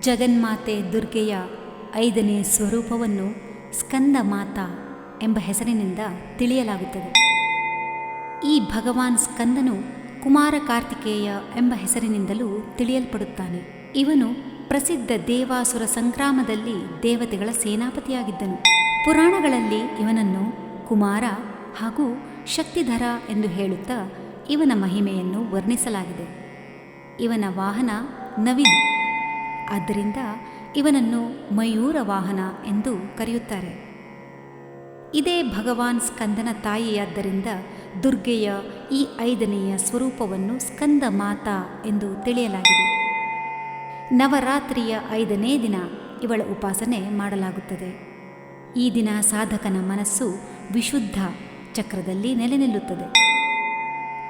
ಜಗನ್ಮಾತೆ ದುರ್ಗೆಯ ಐದನೇ ಸ್ವರೂಪವನ್ನು ಸ್ಕಂದ ಮಾತಾ ಎಂಬ ಹೆಸರಿನಿಂದ ತಿಳಿಯಲಾಗುತ್ತದೆ. ಈ ಭಗವಾನ್ ಸ್ಕಂದನು ಕುಮಾರ ಕಾರ್ತಿಕೇಯ ಎಂಬ ಹೆಸರಿನಿಂದಲೂ ತಿಳಿಯಲ್ಪಡುತ್ತಾನೆ. ಇವನು ಪ್ರಸಿದ್ಧ ದೇವಾಸುರ ಸಂಗ್ರಾಮದಲ್ಲಿ ದೇವತೆಗಳ ಸೇನಾಪತಿಯಾಗಿದ್ದನು. ಪುರಾಣಗಳಲ್ಲಿ ಇವನನ್ನು ಕುಮಾರ ಹಾಗೂ ಶಕ್ತಿಧರ ಎಂದು ಹೇಳುತ್ತಾ ಇವನ ಮಹಿಮೆಯನ್ನು ವರ್ಣಿಸಲಾಗಿದೆ. ಇವನ ವಾಹನ ನವಿಲು ಆದ್ದರಿಂದ ಇವನನ್ನು ಮಯೂರ ವಾಹನ ಎಂದು ಕರೆಯುತ್ತಾರೆ. ಇದೇ ಭಗವಾನ್ ಸ್ಕಂದನ ತಾಯಿಯಾದ್ದರಿಂದ ದುರ್ಗೆಯ ಈ ಐದನೆಯ ಸ್ವರೂಪವನ್ನು ಸ್ಕಂದ ಮಾತಾ ಎಂದು ತಿಳಿಯಲಾಗಿದೆ. ನವರಾತ್ರಿಯ ಐದನೇ ದಿನ ಇವಳ ಉಪಾಸನೆ ಮಾಡಲಾಗುತ್ತದೆ. ಈ ದಿನ ಸಾಧಕನ ಮನಸ್ಸು ವಿಶುದ್ಧ ಚಕ್ರದಲ್ಲಿ ನೆಲೆ ನಿಲ್ಲುತ್ತದೆ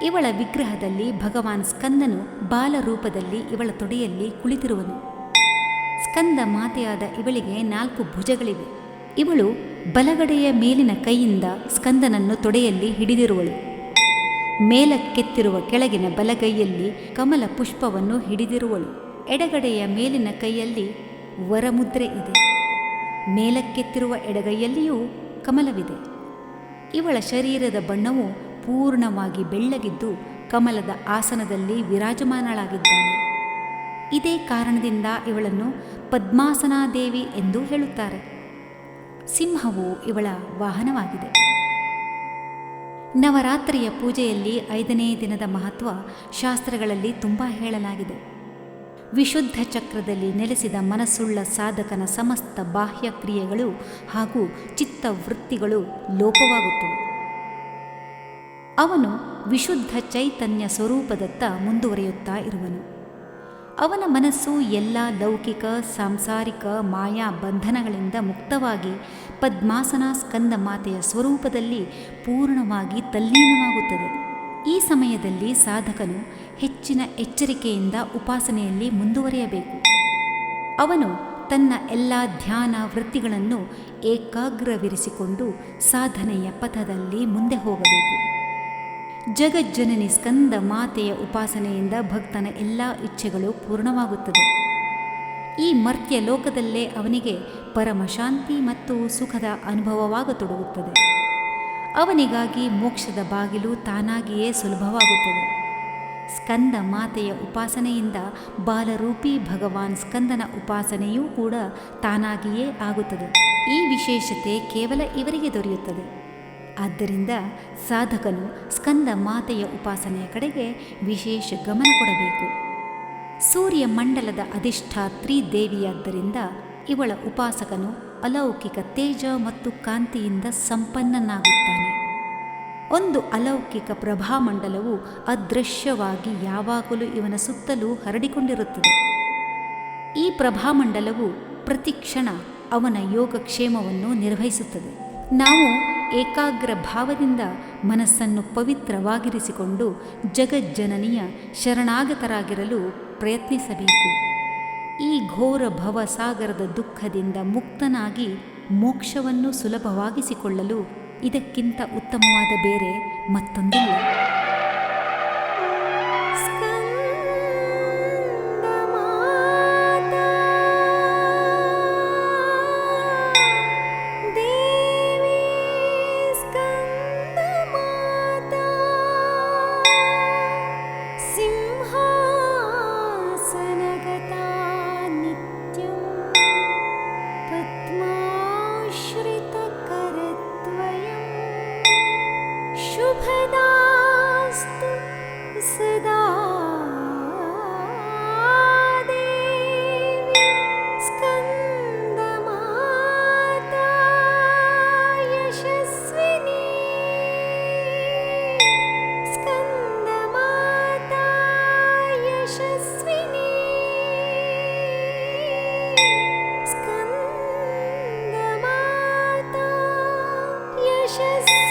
ಇವಳ ವಿಗ್ರಹದಲ್ಲಿ ಭಗವಾನ್ ಸ್ಕಂದನು ಬಾಲರೂಪದಲ್ಲಿ ಇವಳ ತೊಡೆಯಲ್ಲಿ ಕುಳಿತಿರುವನು. ಸ್ಕಂದ ಮಾತೆಯಾದ ಇವಳಿಗೆ ನಾಲ್ಕು ಭುಜಗಳಿವೆ. ಇವಳು ಬಲಗಡೆಯ ಮೇಲಿನ ಕೈಯಿಂದ ಸ್ಕಂದನನ್ನು ತೊಡೆಯಲ್ಲಿ ಹಿಡಿದಿರುವಳು. ಮೇಲಕ್ಕೆತ್ತಿರುವ ಕೆಳಗಿನ ಬಲಗೈಯಲ್ಲಿ ಕಮಲ ಪುಷ್ಪವನ್ನು ಹಿಡಿದಿರುವಳು. ಎಡಗಡೆಯ ಮೇಲಿನ ಕೈಯಲ್ಲಿ ವರಮುದ್ರೆ ಇದೆ. ಮೇಲಕ್ಕೆತ್ತಿರುವ ಎಡಗೈಯಲ್ಲಿಯೂ ಕಮಲವಿದೆ. ಇವಳ ಶರೀರದ ಬಣ್ಣವು ಪೂರ್ಣವಾಗಿ ಬೆಳ್ಳಗಿದ್ದು ಕಮಲದ ಆಸನದಲ್ಲಿ ವಿರಾಜಮಾನಳಾಗಿದ್ದಾಳೆ. ಇದೇ ಕಾರಣದಿಂದ ಇವಳನ್ನು ಪದ್ಮಾಸನಾದೇವಿ ಎಂದು ಹೇಳುತ್ತಾರೆ. ಸಿಂಹವು ಇವಳ ವಾಹನವಾಗಿದೆ. ನವರಾತ್ರಿಯ ಪೂಜೆಯಲ್ಲಿ ಐದನೇ ದಿನದ ಮಹತ್ವ ಶಾಸ್ತ್ರಗಳಲ್ಲಿ ತುಂಬ ಹೇಳಲಾಗಿದೆ. ವಿಶುದ್ಧ ಚಕ್ರದಲ್ಲಿ ನೆಲೆಸಿದ ಮನಸ್ಸುಳ್ಳ ಸಾಧಕನ ಸಮಸ್ತ ಬಾಹ್ಯ ಕ್ರಿಯೆಗಳು ಹಾಗೂ ಚಿತ್ತವೃತ್ತಿಗಳು ಲೋಪವಾಗುತ್ತವೆ. ಅವನು ವಿಶುದ್ಧ ಚೈತನ್ಯ ಸ್ವರೂಪದತ್ತ ಮುಂದುವರಿಯುತ್ತಾ ಇರುವನು. ಅವನ ಮನಸ್ಸು ಎಲ್ಲ ಲೌಕಿಕ, ಸಾಂಸಾರಿಕ, ಮಾಯಾ ಬಂಧನಗಳಿಂದ ಮುಕ್ತವಾಗಿ ಪದ್ಮಾಸನ ಸ್ಕಂದ ಮಾತೆಯ ಸ್ವರೂಪದಲ್ಲಿ ಪೂರ್ಣವಾಗಿ ತಲ್ಲೀನವಾಗುತ್ತದೆ. ಈ ಸಮಯದಲ್ಲಿ ಸಾಧಕನು ಹೆಚ್ಚಿನ ಎಚ್ಚರಿಕೆಯಿಂದ ಉಪಾಸನೆಯಲ್ಲಿ ಮುಂದುವರಿಯಬೇಕು. ಅವನು ತನ್ನ ಎಲ್ಲ ಧ್ಯಾನ ವೃತ್ತಿಗಳನ್ನು ಏಕಾಗ್ರವಿರಿಸಿಕೊಂಡು ಸಾಧನೆಯ ಪಥದಲ್ಲಿ ಮುಂದೆ ಹೋಗಬೇಕು. ಜಗಜ್ಜನನಿ ಸ್ಕಂದ ಮಾತೆಯ ಉಪಾಸನೆಯಿಂದ ಭಕ್ತನ ಎಲ್ಲ ಇಚ್ಛೆಗಳು ಪೂರ್ಣವಾಗುತ್ತದೆ. ಈ ಮರ್ತ್ಯ ಲೋಕದಲ್ಲೇ ಅವನಿಗೆ ಪರಮಶಾಂತಿ ಮತ್ತು ಸುಖದ ಅನುಭವವಾಗತೊಡಗುತ್ತದೆ. ಅವನಿಗಾಗಿ ಮೋಕ್ಷದ ಬಾಗಿಲು ತಾನಾಗಿಯೇ ಸುಲಭವಾಗುತ್ತದೆ. ಸ್ಕಂದ ಮಾತೆಯ ಉಪಾಸನೆಯಿಂದ ಬಾಲರೂಪಿ ಭಗವಾನ್ ಸ್ಕಂದನ ಉಪಾಸನೆಯೂ ಕೂಡ ತಾನಾಗಿಯೇ ಆಗುತ್ತದೆ. ಈ ವಿಶೇಷತೆ ಕೇವಲ ಇವರಿಗೆ ದೊರೆಯುತ್ತದೆ. ಆದ್ದರಿಂದ ಸಾಧಕನು ಸ್ಕಂದ ಮಾತೆಯ ಉಪಾಸನೆಯ ಕಡೆಗೆ ವಿಶೇಷ ಗಮನ ಕೊಡಬೇಕು. ಸೂರ್ಯ ಮಂಡಲದ ಅಧಿಷ್ಠಾತ್ರಿ ದೇವಿಯಾದ್ದರಿಂದ ಇವಳ ಉಪಾಸಕನು ಅಲೌಕಿಕ ತೇಜ ಮತ್ತು ಕಾಂತಿಯಿಂದ ಸಂಪನ್ನನಾಗುತ್ತಾನೆ. ಒಂದು ಅಲೌಕಿಕ ಪ್ರಭಾಮಂಡಲವು ಅದೃಶ್ಯವಾಗಿ ಯಾವಾಗಲೂ ಇವನ ಸುತ್ತಲೂ ಹರಡಿಕೊಂಡಿರುತ್ತದೆ. ಈ ಪ್ರಭಾಮಂಡಲವು ಪ್ರತಿಕ್ಷಣ ಅವನ ಯೋಗಕ್ಷೇಮವನ್ನು ನಿರ್ವಹಿಸುತ್ತದೆ. ನಾವು ಏಕಾಗ್ರ ಭಾವದಿಂದ ಮನಸ್ಸನ್ನು ಪವಿತ್ರವಾಗಿರಿಸಿಕೊಂಡು ಜಗಜ್ಜನನಿಯ ಶರಣಾಗತರಾಗಿರಲು ಪ್ರಯತ್ನಿಸಬೇಕು. ಈ ಘೋರ ಭವಸಾಗರದ ದುಃಖದಿಂದ ಮುಕ್ತನಾಗಿ ಮೋಕ್ಷವನ್ನು ಸುಲಭವಾಗಿಸಿಕೊಳ್ಳಲು ಇದಕ್ಕಿಂತ ಉತ್ತಮವಾದ ಬೇರೆ ಮತ್ತೊಂದಿಲ್ಲ. ashes